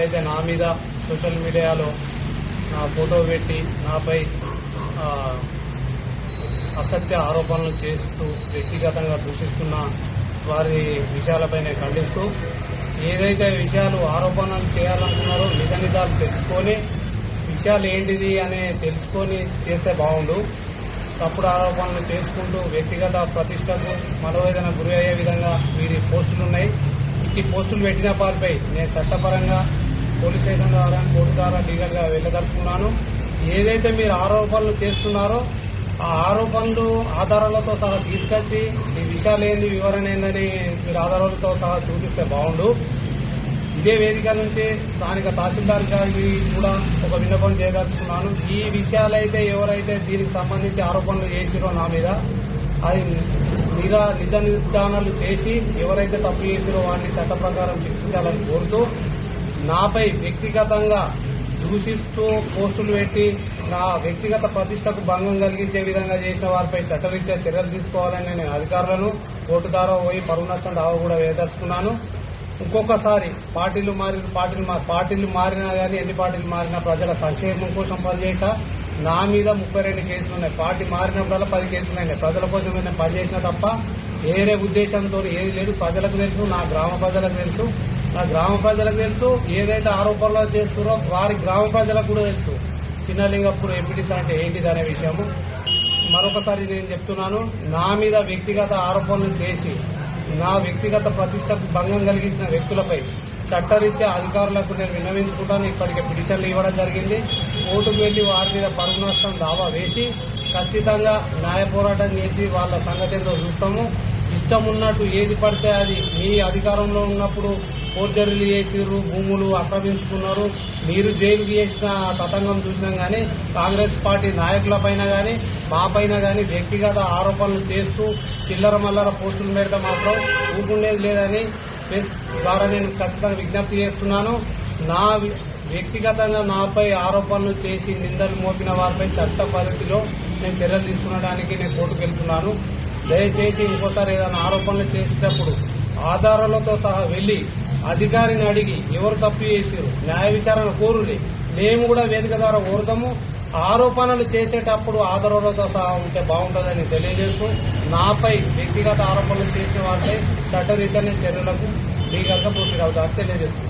అయితే నా మీద సోషల్ మీడియాలో నా ఫోటో పెట్టి నాపై అసత్య ఆరోపణలు చేస్తూ వ్యక్తిగతంగా దూషిస్తున్న వారి విషయాలపైన ఖండిస్తూ ఏదైతే విషయాలు ఆరోపణలు చేయాలనుకున్నారో నిజ నిజాలు తెలుసుకొని విషయాలు ఏంటిది అనే తెలుసుకొని చేస్తే బాగుండు. తప్పుడు ఆరోపణలు చేసుకుంటూ వ్యక్తిగత ప్రతిష్టకు మనోవేదన గురి అయ్యే విధంగా వీరి పోస్టులు ఉన్నాయి ఈ పోస్టులు పెట్టిన వారిపై నేను చట్టపరంగా పోలీస్ స్టేషన్ ద్వారా కోర్టు ద్వారా లీగల్గా వెళ్ళదలుచుకున్నాను. ఏదైతే మీరు ఆరోపణలు చేస్తున్నారో ఆ ఆరోపణలు ఆధారాలతో సహా తీసుకొచ్చి ఈ విషయాలు ఏంది వివరణ ఏందని మీరు ఆధారాలతో సహా చూపిస్తే బాగుండు. ఇదే వేదిక నుంచి స్థానిక తహసీల్దార్ గారికి కూడా ఒక విన్నపం చేయదలుచుకున్నాను. ఈ విషయాలైతే ఎవరైతే దీనికి సంబంధించి ఆరోపణలు చేసిరో నా మీద అది నిరా నిజ నిర్ధారణలు చేసి ఎవరైతే తప్పు చేసిరో వారిని చట్ట ప్రకారం శిక్షించాలని కోరుతూ నాపై వ్యక్తిగతంగా దూషిస్తూ పోస్టులు పెట్టి నా వ్యక్తిగత ప్రతిష్టకు భంగం కలిగించే విధంగా చేసిన వారిపై చట్టరీత్యా చర్యలు తీసుకోవాలని నేను అధికారులను కోర్టు ద్వారా పోయి పరువు నష్టం దావా కూడా వేదర్చుకున్నాను ఇంకొకసారి పార్టీలు మారి పార్టీలు మా- పార్టీలు మారినా కానీ ఎన్ని పార్టీలు మారినా ప్రజల సంక్షేమం కోసం పనిచేసా. నా మీద ముప్పై రెండు కేసులు ఉన్నాయి. పార్టీ మారినప్పుడల్లా పది కేసులు ఉన్నాయి. ప్రజల కోసం నేను పనిచేసిన తప్ప వేరే ఉద్దేశంతో ఏది లేదు. ప్రజలకు తెలుసు నా గ్రామ ప్రజలకు తెలుసు. నా గ్రామ ప్రజలకు తెలుసు. ఏదైతే ఆరోపణలు చేస్తున్నారో వారి గ్రామ ప్రజలకు కూడా తెలుసు. చిన్నలింగపూర్ ఎంపీటీస్ అంటే ఏంటిది అనే విషయము. మరొకసారి నేను చెప్తున్నాను. నా మీద వ్యక్తిగత ఆరోపణలు చేసి నా వ్యక్తిగత ప్రతిష్టకు భంగం కలిగించిన వ్యక్తులపై చట్టరీత్యా అధికారులకు నేను విన్నవించుకుంటాను. ఇప్పటికే పిటిషన్లు ఇవ్వడం జరిగింది. కోర్టుకు వెళ్ళి వారి మీద పరుగు నష్టం దావా వేసి ఖచ్చితంగా న్యాయ పోరాటం చేసి వాళ్ళ సంగతి చూస్తాము. ఇష్టం ఉన్నట్టు ఏది పడితే అది మీ అధికారంలో ఉన్నప్పుడు ఫోర్జరీలు చేసిర్రు భూములు ఆక్రమించుకున్నారు. మీరు జైలుకి చేసిన తతంగం చూసినాం కానీ కాంగ్రెస్ పార్టీ నాయకుల పైన గాని మా పైన వ్యక్తిగత ఆరోపణలు చేస్తూ చిల్లర మల్లర పోస్టులు పెడితే మాత్రం ఊపుండేది లేదని ప్రెస్ ద్వారా నేను ఖచ్చితంగా విజ్ఞప్తి చేస్తున్నాను. నా వ్యక్తిగతంగా నాపై ఆరోపణలు చేసి నిందలు మోపిన వారిపై చట్ట పరిధిలో నేను చర్యలు తీసుకునడానికి నేను కోర్టుకు వెళ్తున్నాను దయచేసి ఇంకోసారి ఏదైనా ఆరోపణలు చేసేటప్పుడు ఆధారాలతో సహా వెళ్ళి అధికారిని అడిగి ఎవరు తప్పు చేసారు న్యాయ విచారణ కోరుని మేము కూడా వేదిక ద్వారా కోరుతాము. ఆరోపణలు చేసేటప్పుడు ఆధారాలతో సహా ఉంటే బాగుంటుందని తెలియజేస్తూ నాపై వ్యక్తిగత ఆరోపణలు చేసిన వారిపై చట్టరీత్యాన్ని చర్యలకు లీగల్ పూర్తి ప్రొసీడ్ తెలియజేస్తుంది